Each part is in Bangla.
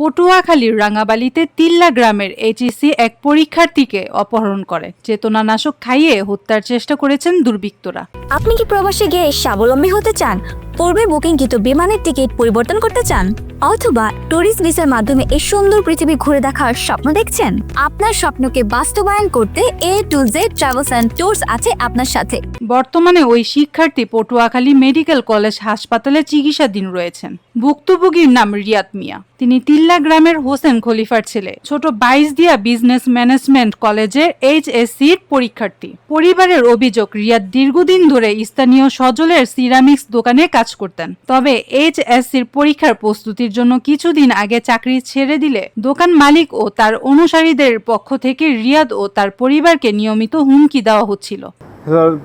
পটুয়াখালীর রাঙাবালিতে তিল্লা গ্রামের এইচএসসি এক পরীক্ষার্থীকে অপহরণ করে। চেতনানাশক খাইয়ে হত্যার চেষ্টা করেছেন দুর্বৃত্তরা। আপনি কি প্রবাসে গিয়ে স্বাবলম্বী হতে চান? পূর্বে বুকিংকৃত বিমানের টিকিট পরিবর্তন করতে চান? অথবা ট্যুরিস্ট ভিসার মাধ্যমে এই সুন্দর পৃথিবী ঘুরে দেখার স্বপ্ন দেখছেন? আপনার স্বপ্নকে বাস্তবায়ন করতে A to Z travels and tours আছে আপনার সাথে। বর্তমানে ওই শিক্ষার্থী পটুয়াখালী মেডিকেল কলেজ হাসপাতালে চিকিৎসাধীন রয়েছেন। ভুক্তভোগীর নাম রিয়াদ মিয়া। তিনি তিল্লা গ্রামের হোসেন খলিফার ছেলে। ছোট বাইশ দিয়া বিজনেস ম্যানেজমেন্ট কলেজের এইচএসসির পরীক্ষার্থী। পরিবারের অভিযোগ, রিয়াদ দীর্ঘদিন ধরে স্থানীয় সজলের সিরামিক্স দোকানে কাজ করতেন। তবে এইচ এইচএসসির পরীক্ষার প্রস্তুতির জন্য কিছুদিন আগে চাকরি ছেড়ে দিলে দোকান মালিক ও তার অনুসারীদের পক্ষ থেকে রিয়াদ ও তার পরিবারকে নিয়মিত হুমকি দেওয়া হচ্ছিল।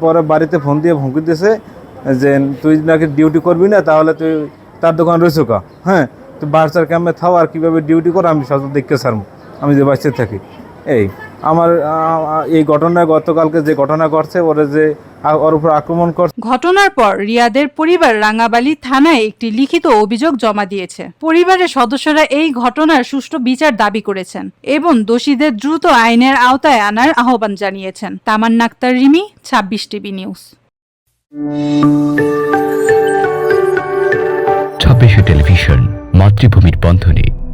পরে বাড়িতে ফোন দিয়ে হুমকি দিয়েছে যে, তুই নাকি ডিউটি করবি না, তাহলে তুই তার দোকান রয়েছে কা? হ্যাঁ তুই বাচ্চার ক্যাম্পে থাও আর কীভাবে ডিউটি করো, আমি সব দেখতে সারবো আমি যে বাচ্চা থাকি, এই। আমার এই ঘটনায় গতকালকে যে ঘটনা ঘটছে ওরা যে ওর উপর আক্রমণ করছে ঘটনার পর রিয়াদের পরিবার রাঙ্গাবালি থানায় একটি লিখিত অভিযোগ জমা দিয়েছে। পরিবারের সদস্যরা এই ঘটনার সুষ্ঠু বিচার দাবি করেছেন এবং দোষীদের দ্রুত আইনের আওতায় আনার আহ্বান জানিয়েছেন। তামান্না আক্তার রিমি ছাব্বিশ টিভি নিউজ। ছাব্বিশে টেলিভিশন মাতৃভূমির বন্ধনে।